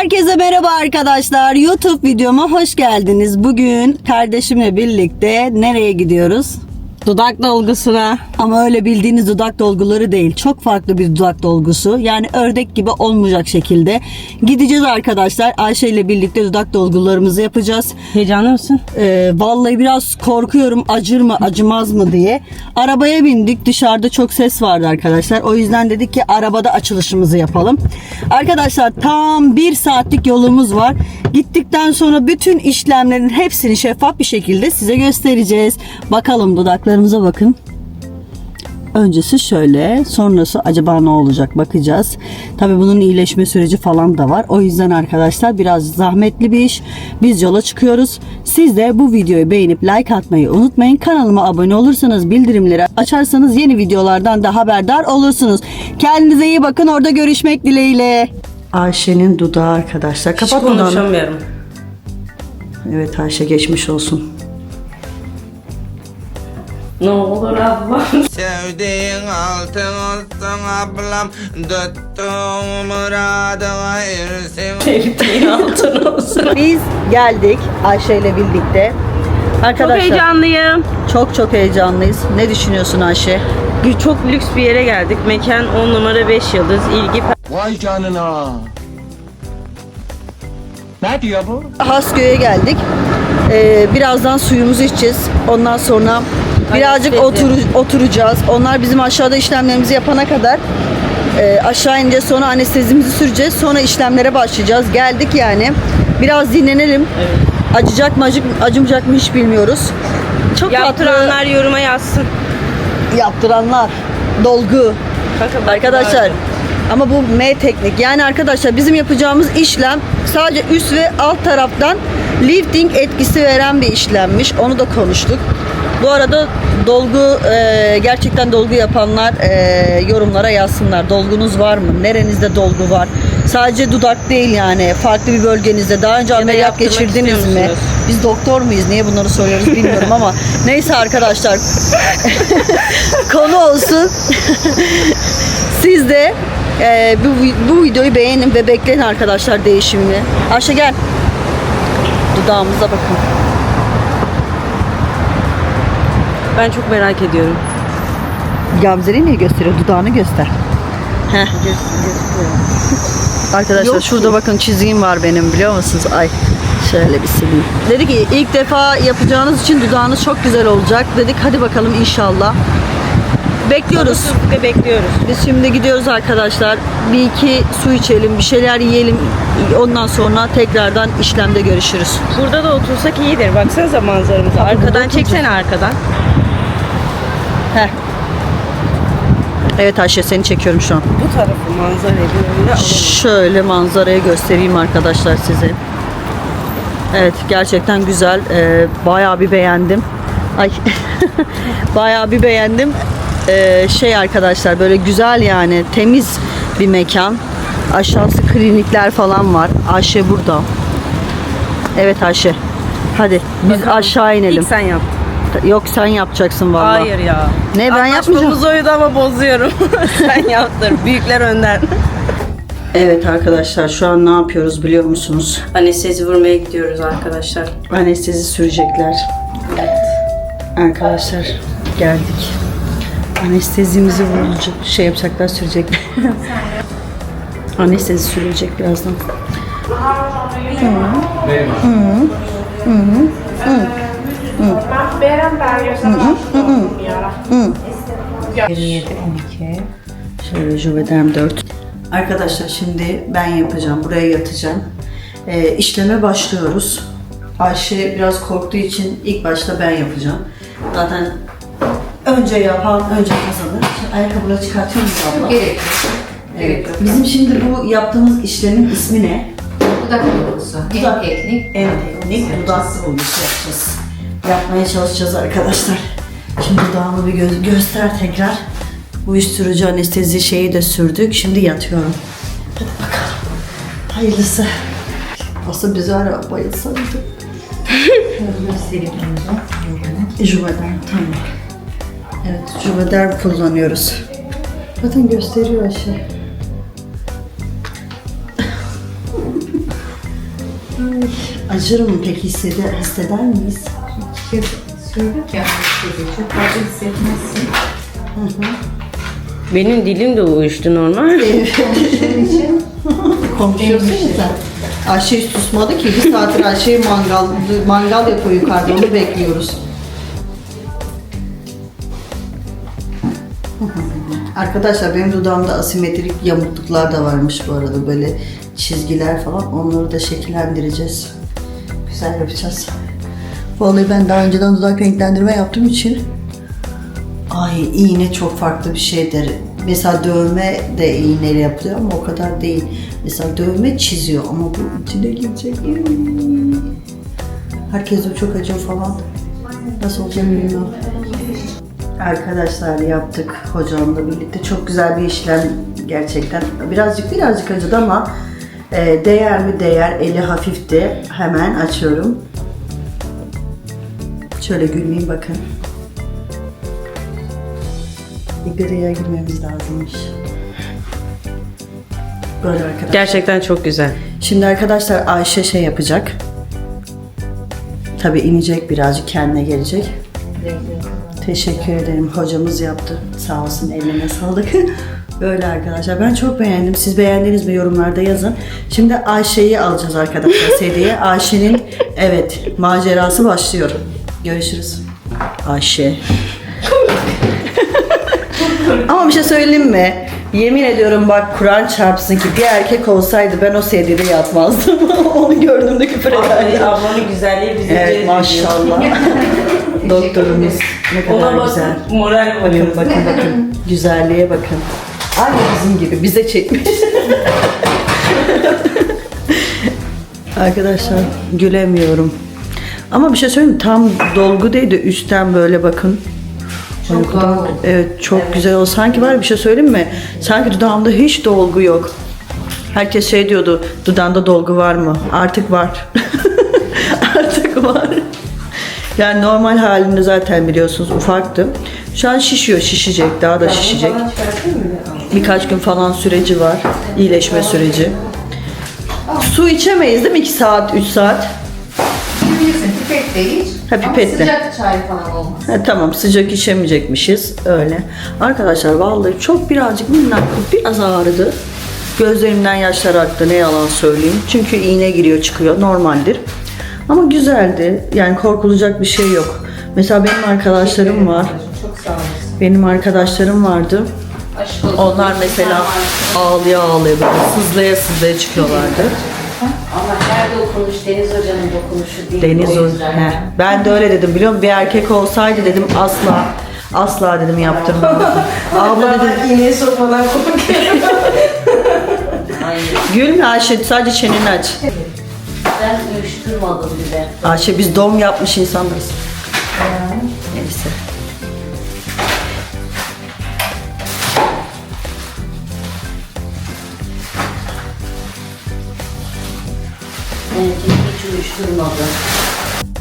Herkese merhaba arkadaşlar. YouTube videoma hoş geldiniz. Bugün kardeşimle birlikte nereye gidiyoruz? Dudak dolgusuna. Ama öyle bildiğiniz dudak dolguları değil. Çok farklı bir dudak dolgusu. Yani ördek gibi olmayacak şekilde. Gideceğiz arkadaşlar. Ayşe ile birlikte dudak dolgularımızı yapacağız. Heyecanlı mısın? Ee, vallahi biraz korkuyorum acır mı acımaz mı diye. Arabaya bindik dışarıda çok ses vardı arkadaşlar. O yüzden dedik ki arabada açılışımızı yapalım. Arkadaşlar tam bir saatlik yolumuz var. Gittikten sonra bütün işlemlerin hepsini şeffaf bir şekilde size göstereceğiz. Bakalım dudaklarımıza bakın. Öncesi şöyle, sonrası acaba ne olacak bakacağız. Tabi bunun iyileşme süreci falan da var. O yüzden arkadaşlar biraz zahmetli bir iş. Biz yola çıkıyoruz. Siz de bu videoyu beğenip like atmayı unutmayın. Kanalıma abone olursanız, bildirimleri açarsanız yeni videolardan da haberdar olursunuz. Kendinize iyi bakın. Orada görüşmek dileğiyle. Ayşe'nin dudağı arkadaşlar. Hiç Kapat dudağını. konuşamıyorum. Evet Ayşe geçmiş olsun. Ne olur abla. Sevdiğin altın olsun ablam Tuttuğum muradına ersin Sevdiğin altın olsun. Biz geldik Ayşe ile birlikte. Çok Arkadaşlar heyecanlıyım. çok çok heyecanlıyız. Ne düşünüyorsun Ayşe? Çok lüks bir yere geldik. Mekan 10 numara 5 yıldız. İlgi Vay canına. Ne diyor bu? Hasköy'e geldik. Ee, birazdan suyumuzu içeceğiz. Ondan sonra birazcık otur, oturacağız. Onlar bizim aşağıda işlemlerimizi yapana kadar e, aşağı ineceğiz. Sonra anestezimizi süreceğiz. Sonra işlemlere başlayacağız. Geldik yani. Biraz dinlenelim. Acıyacak mı acı, acımayacak mı hiç bilmiyoruz. Çok tatlı yaptıranlar yoruma yazsın. yaptıranlar. Dolgu. Kanka, bak- Arkadaşlar ama bu M teknik. Yani arkadaşlar bizim yapacağımız işlem sadece üst ve alt taraftan lifting etkisi veren bir işlemmiş. Onu da konuştuk. Bu arada dolgu e, gerçekten dolgu yapanlar e, yorumlara yazsınlar. Dolgunuz var mı? Nerenizde dolgu var? Sadece dudak değil yani. Farklı bir bölgenizde. Daha önce ameliyat geçirdiniz mi? Biz doktor muyuz? Niye bunları soruyoruz bilmiyorum ama neyse arkadaşlar. Konu olsun. Siz de e, bu, bu videoyu beğenin ve bekleyin arkadaşlar değişimini. Ayşe gel. Dudağımıza bakın. Ben çok merak ediyorum. Gamze'yi niye gösteriyor? Dudağını göster. Heh. Arkadaşlar Yok şurada ki. bakın çizgim var benim biliyor musunuz? Ay şöyle bir sileyim. Dedi ki ilk defa yapacağınız için dudağınız çok güzel olacak. Dedik hadi bakalım inşallah. Bekliyoruz. Ve bekliyoruz. Biz şimdi gidiyoruz arkadaşlar. Bir iki su içelim, bir şeyler yiyelim. Ondan sonra tekrardan işlemde görüşürüz. Burada da otursak iyidir. Baksanıza manzaramıza. Arkadan çeksene arkadan. Heh. Evet Ayşe seni çekiyorum şu an. Bu tarafı manzarayı böyle alalım. Şöyle manzarayı göstereyim arkadaşlar size. Evet gerçekten güzel. Ee, bayağı bir beğendim. Ay bayağı bir beğendim. Ee, şey arkadaşlar böyle güzel yani temiz bir mekan. Aşağısı klinikler falan var. Ayşe burada. Evet Ayşe. Hadi biz aşağı inelim. İlk sen yap. Yok sen yapacaksın vallahi. Hayır ya. Ne, ben Anlaşmamız yapmayacağım. oydu ama bozuyorum. sen yaptır. Büyükler önden. Evet arkadaşlar şu an ne yapıyoruz biliyor musunuz? Anestezi vurmaya gidiyoruz arkadaşlar. Anestezi sürecekler. Arkadaşlar geldik. Anestezimizi vurulacak, şey yapacaklar sürecekler. Anestezi sürülecek birazdan. Şöyle Juvederm 4. Arkadaşlar şimdi ben yapacağım. Buraya yatacağım. Ee, işleme başlıyoruz. Ayşe biraz korktuğu için ilk başta ben yapacağım. Zaten önce yapan önce kazanır. Şimdi ayakkabıları çıkartıyor musun abla? Gerek yok. Gerek yok. Bizim şimdi bu yaptığımız işlemin ismi ne? Dudak dolgusu. Dudak. En teknik. En teknik dudak dolgusu yapacağız. Yapmaya çalışacağız arkadaşlar. Şimdi dudağımı bir gö- göster tekrar. Bu uyuşturucu anestezi şeyi de sürdük. Şimdi yatıyorum. Hadi bakalım. Hayırlısı. Aslında biz ara bayılsaydı. Göstereyim. Juvederm tamam. Evet Juvederm kullanıyoruz. Zaten gösteriyor aşağı. Acır mı peki hisseder, hisseder miyiz? Kez sürdük ya anestezi. Çok fazla hissetmezsin. Benim dilim de uyuştu normal. Şunun için Konuşuyorsun ya sen. Ayşe hiç susmadı ki. Bir saattir Ayşe mangal, mangal yapıyor yukarıda. Onu bekliyoruz. Arkadaşlar benim dudağımda asimetrik yamukluklar da varmış bu arada. Böyle çizgiler falan. Onları da şekillendireceğiz. Güzel yapacağız. Vallahi ben daha önceden dudak renklendirme yaptığım için Ay iğne çok farklı bir şeydir. Mesela dövme de iğneyle yapılıyor ama o kadar değil. Mesela dövme çiziyor ama bu içine girecek. Herkes de çok acıyor falan. Nasıl olacak bilmiyorum. Arkadaşlar yaptık hocamla birlikte. Çok güzel bir işlem gerçekten. Birazcık birazcık acıdı ama e, değer mi değer. Eli hafifti. Hemen açıyorum. Şöyle gülmeyeyim bakın. Bir gırıya girmemiz lazımmış. Böyle arkadaşlar. Gerçekten çok güzel. Şimdi arkadaşlar Ayşe şey yapacak. Tabii inecek birazcık kendine gelecek. Teşekkür ederim. Hocamız yaptı. Sağ olsun eline sağlık. Böyle arkadaşlar. Ben çok beğendim. Siz beğendiniz mi yorumlarda yazın. Şimdi Ayşe'yi alacağız arkadaşlar seriye. Ayşe'nin evet macerası başlıyor. Görüşürüz. Ayşe. Ama bir şey söyleyeyim mi? Yemin ediyorum bak Kur'an çarpsın ki bir erkek olsaydı ben o seride yatmazdım. Onu gördüğümde küfür ederdim. Ablanın güzelliği bizi Evet maşallah. Doktorumuz ne kadar Ona güzel. bakın moral Bakın bakın bakın. Güzelliğe bakın. Aynı bizim gibi bize çekmiş. Arkadaşlar gülemiyorum. Ama bir şey söyleyeyim? Tam dolgu değil de üstten böyle bakın. Çok doğal. Evet çok güzel o. Sanki var bir şey söyleyeyim mi? Sanki dudağımda hiç dolgu yok. Herkes şey diyordu, dudağında dolgu var mı? Artık var. Artık var. Yani normal halinde zaten biliyorsunuz ufaktı. Şu an şişiyor, şişecek, daha da şişecek. Birkaç gün falan süreci var, iyileşme süreci. Su içemeyiz değil mi? 2 saat, 3 saat. Pipet değil. Ha, Ama pipetle. sıcak çay falan olmaz. Ha, tamam sıcak içemeyecekmişiz öyle. Arkadaşlar vallahi çok birazcık minnaklık biraz ağrıdı. Gözlerimden yaşlar aktı ne yalan söyleyeyim. Çünkü iğne giriyor çıkıyor normaldir. Ama güzeldi. Yani korkulacak bir şey yok. Mesela benim arkadaşlarım var. Çok sağ olasın. Benim arkadaşlarım vardı. Aşk olsun. Onlar mesela ağlaya ağlaya böyle sızlaya sızlaya çıkıyorlardı. Dokunuş Deniz Hoca'nın dokunuşu değil. Deniz o yüzden. Heh, Ben de öyle dedim biliyor musun? Bir erkek olsaydı dedim asla asla dedim yaptırmam. Abla dedim İğneyi sokmadan korkuyorum. Gülme Ayşe sadece çeneni aç. Ben uyuşturmadım bile. Ayşe biz doğum yapmış insanlarız. Neyse. Hiç uyuşturmadı.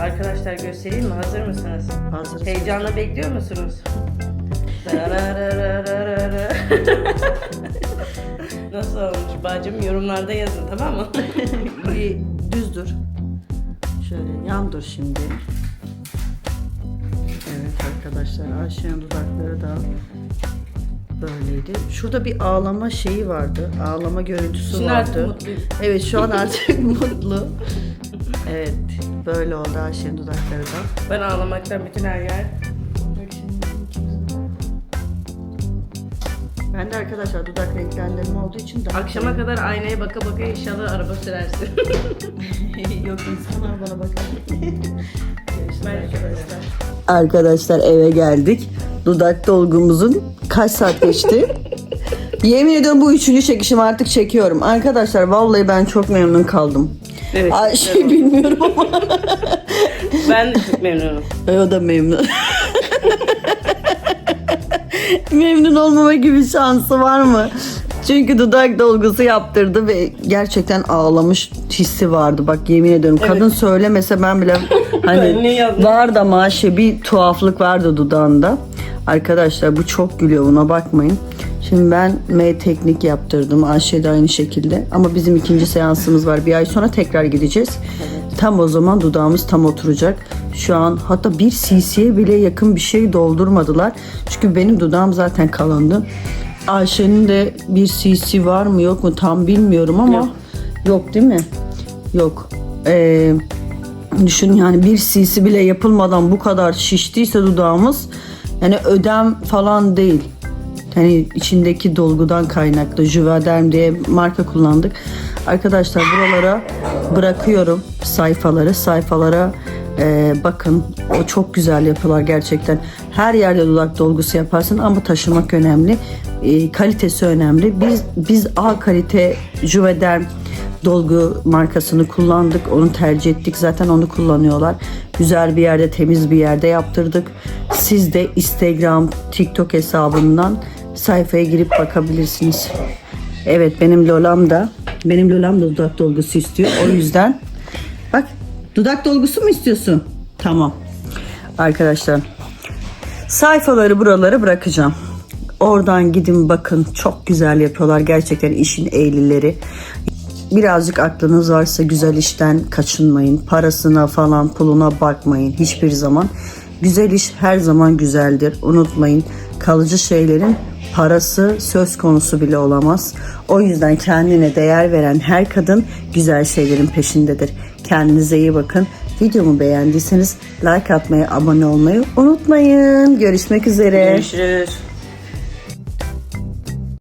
Arkadaşlar göstereyim mi? Hazır mısınız? Hazırız. Heyecanla bekliyor musunuz? Nasıl olmuş bacım? Yorumlarda yazın tamam mı? Bir düz dur. Şöyle yan dur şimdi. Evet arkadaşlar Ayşe'nin dudakları da böyleydi. Şurada bir ağlama şeyi vardı. Ağlama görüntüsü Şimdi vardı. artık mutluyum. Evet şu an artık mutlu. Evet böyle oldu Ayşe'nin dudakları da. ben ağlamaktan bütün her yer. Ben de arkadaşlar dudak renklendirme olduğu için daha Akşama kadar aynaya baka baka inşallah araba sürersin. Yok insanlar bana bakar. arkadaşlar. Arkadaşlar eve geldik. Dudak dolgumuzun kaç saat geçti? Yemin ediyorum bu üçüncü çekişim artık çekiyorum. Arkadaşlar vallahi ben çok memnun kaldım. Evet. Ay şey bilmiyorum ama Ben de çok memnunum. o da memnun. memnun olmama gibi şansı var mı? Çünkü dudak dolgusu yaptırdı ve gerçekten ağlamış hissi vardı. Bak yemin ediyorum kadın söylemese ben bile hani yazdım? vardı ama şey bir tuhaflık vardı dudağında. Arkadaşlar bu çok gülüyor buna bakmayın. Şimdi ben M teknik yaptırdım. Ayşe de aynı şekilde. Ama bizim ikinci seansımız var. Bir ay sonra tekrar gideceğiz. Tam o zaman dudağımız tam oturacak. Şu an hatta bir cc'ye bile yakın bir şey doldurmadılar. Çünkü benim dudağım zaten kalındı. Ayşe'nin de bir cc var mı yok mu tam bilmiyorum ama yok, değil mi? Yok. Ee, düşün yani bir cc bile yapılmadan bu kadar şiştiyse dudağımız yani ödem falan değil. Hani içindeki dolgudan kaynaklı Juvederm diye marka kullandık. Arkadaşlar buralara bırakıyorum sayfaları. Sayfalara e, bakın. O çok güzel yapıyorlar gerçekten. Her yerde dudak dolgusu yaparsın ama taşımak önemli. E, kalitesi önemli. Biz biz A kalite Juvederm dolgu markasını kullandık. Onu tercih ettik. Zaten onu kullanıyorlar. Güzel bir yerde, temiz bir yerde yaptırdık. Siz de Instagram, TikTok hesabından sayfaya girip bakabilirsiniz. Evet benim Lolam da benim Lolam da dudak dolgusu istiyor. O yüzden bak dudak dolgusu mu istiyorsun? Tamam. Arkadaşlar sayfaları buralara bırakacağım. Oradan gidin bakın çok güzel yapıyorlar gerçekten işin eğlileri. Birazcık aklınız varsa güzel işten kaçınmayın. Parasına falan puluna bakmayın hiçbir zaman. Güzel iş her zaman güzeldir. Unutmayın kalıcı şeylerin parası söz konusu bile olamaz. O yüzden kendine değer veren her kadın güzel şeylerin peşindedir. Kendinize iyi bakın. Videomu beğendiyseniz like atmayı, abone olmayı unutmayın. Görüşmek üzere. Görüşürüz.